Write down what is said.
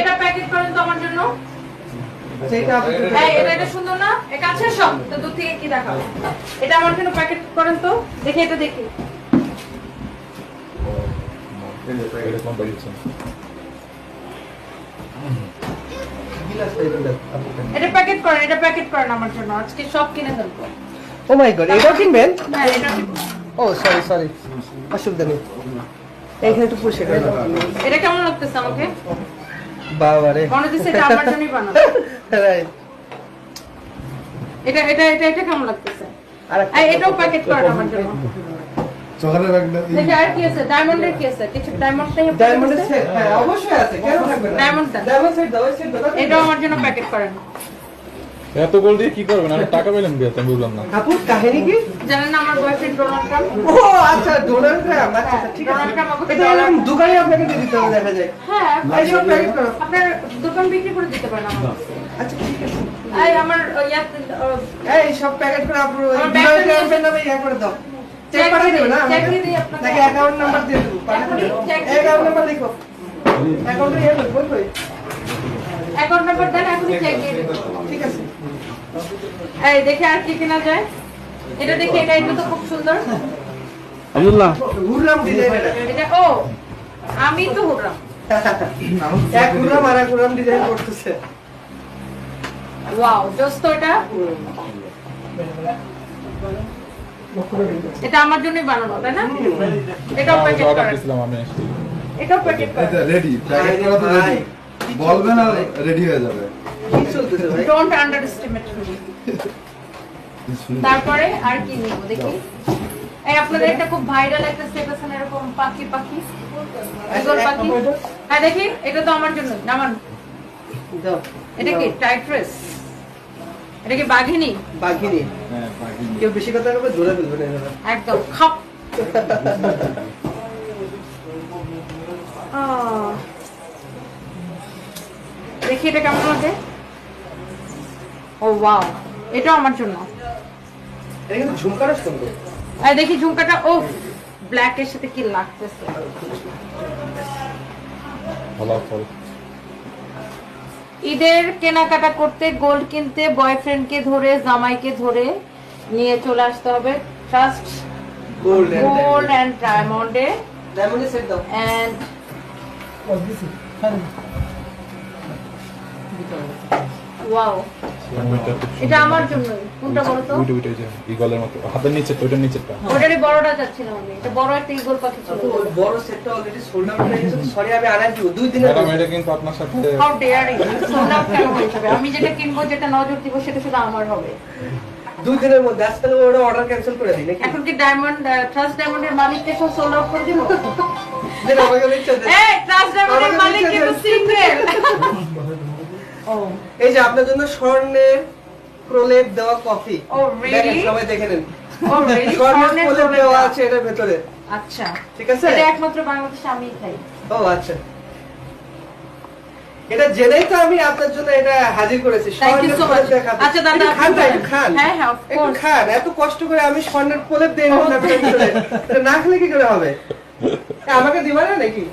এটা প্যাকেট করেন তো আমার জন্য? এটা এটা সুন্দর না? এ কাছে সব তো দূর থেকে কি দেখাবো? এটা আমার জন্য প্যাকেট করেন তো। দেখি এটা দেখি। এটা প্যাকেট করেন এটা প্যাকেট করেন আমার জন্য। আজকে সব কিনে দেবো ও মাই গড এটাও কিনবেন? হ্যাঁ এটা ও সরি সরি অসুবিধা নেই। এইখানে একটু পুষে এটা কেমন লাগতেছে আমাকে? বাবা রে মনে এটা আমার জন্যই বানানো রাইট এটা এটা এটা এটা কেমন লাগতেছে? আর এটাও প্যাকেট করেন আমার জন্য। চকলেট রাখলে দেখি আর কি আছে? ডায়মন্ডের কি আছে? কিছু ডায়মন্ড নেই ডায়মন্ডের সেট হ্যাঁ অবশ্যই আছে কেন থাকবে না? ডায়মন্ড ডায়মন্ড সেট দাও সেট দাও এটাও আমার জন্য প্যাকেট করেন। এত গোল দিয়ে কি করবেন? আমি টাকা পেলাম বিয়েতে আমি বুঝলাম না। কাপুর কাহিনী কি? জানেন না আমার বয়ফ্রেন্ড ডোনাল্ড ট্রাম্প ও আচ্ছা ডোনাল্ড ট্রাম্প আচ্ছা আচ্ছা, ঠিক আছে। ডোনাল্ড ট্রাম্প আমাকে এরকম দোকানে আপনাকে দিয়ে দিতে হবে দেখা যায় হ্যাঁ এই সব প্যাকেট করো। আপনার দোকান বিক্রি করে দিতে পারেন আমার আচ্ছা ঠিক আছে। এই আমার এই সব প্যাকেট করে ওই ডোনাল্ড ট্রাম্পের নামে ইয়া করে দাও। চেক পাঠিয়ে দেবে না? দিয়ে দিই আপনাকে। অ্যাকাউন্ট নাম্বার দিয়ে দেবো অ্যাকাউন্ট নাম্বার লিখো। অ্যাকাউন্টে ইয়ে করব কই? অ্যাকাউন্ট নাম্বার দেন এখনই চেক দিয়ে দেবো ঠিক আছে। এই দেখে আর কি কেনা যায়। এটা দেখি এটা এটা তো খুব সুন্দর। আব্দুল্লাহ। ডিজাইন এটা। এটা ও আমি তো হুররাম। এক ঘুরলাম আর এক ঘুরলাম ডিজাইন করতেছে ওয়াও জাস্ট তো এটা। এটা আমার জন্যই বানানো তাই না? এটাও প্যাকেট আমি এটাও প্যাকেট করেন রেডি প্যাকেট করা তো রেডি বলবেন আর রেডি হয়ে যাবে। ডোন্ট আন্ডার এস্টিমেট তারপরে আর কি নিব দেখি। এই আপনাদের একটা খুব ভাইরাল একটা সেট আছে এরকম পাখি পাখি? এগোর পাখি? হ্যাঁ দেখি এটা তো আমার জন্য নামান। এটা কি টাইট্রেস এটা কি বাঘিনী? বাঘিনী। হ্যাঁ কেউ বেশি কথা বলবে ধরে ফেলবে না একদম খাপ। আহ। দেখি এটা কেমন লাগে? ও ওয়াও এটাও আমার জন্য। এটা দেখি ঝুমকাটা ও ব্ল্যাক এর সাথে কি লাগতেছে। ফলাফল ঈদের কেনাকাটা করতে গোল্ড কিনতে বয়ফ্রেন্ডকে ধরে জামাইকে ধরে নিয়ে চলে আসতে হবে। ট্রাস্ট গোল্ড গোল্ড অ্যান্ড ডায়মন্ডে ডায়মন্ডের সেট দাও। অ্যান্ড ওয়াও এটা আমার জন্য কোনটা বলো তো? উইটা উইটা যে ইগলের মতো। হাতের নিচে ওইটার নিচেরটা। ওটারই বড়টা যাচ্ছিলাম আমি। এটা বড় একটা ইগল পাখি ছিল। বড় সেটটা অলরেডি সোল্ড আউট হয়ে গেছে সরি আমি আনাই দিব দুই দিনের ম্যাডাম এটা কিন্তু আপনার সাথে হাউ ডেয়ারিং সোল্ড আউট কেন হয়ে যাবে? আমি যেটা কিনবো যেটা নজর দিব সেটা শুধু আমার হবে। দুই দিনের মধ্যে আজকাল ওটা অর্ডার ক্যান্সেল করে দিই এখন কি ডায়মন্ড ট্রাস্ট ডায়মন্ডের মালিককে সব সোল্ড আউট করে দিব? দেন আমাকে লিখতে দেন। এই ট্রাস্ট ডায়মন্ডের মালিক কিন্তু সিঙ্গেল এই যে আপনার জন্য স্বর্ণের প্রলেপ দেওয়া কফি। Oh, সবাই দেখে নেন। স্বর্ণের স্বর্ণের প্রলেপ প্রলেপ দেওয়া দেওয়া। আছে এটার ভেতরে। আচ্ছা। ঠিক আছে? এটা একমাত্র বাংলাদেশে আমিই খাই। ও আচ্ছা। এটা জেনেই তো আমি আপনার জন্য এটা হাজির করেছি। আচ্ছা, দাদা, খান না, খান। হ্যাঁ, হ্যাঁ, একটু খান এত কষ্ট করে আমি স্বর্ণের প্রলেপ দিয়ে না খেলে কি করে হবে? আমাকে দিবা না নাকি?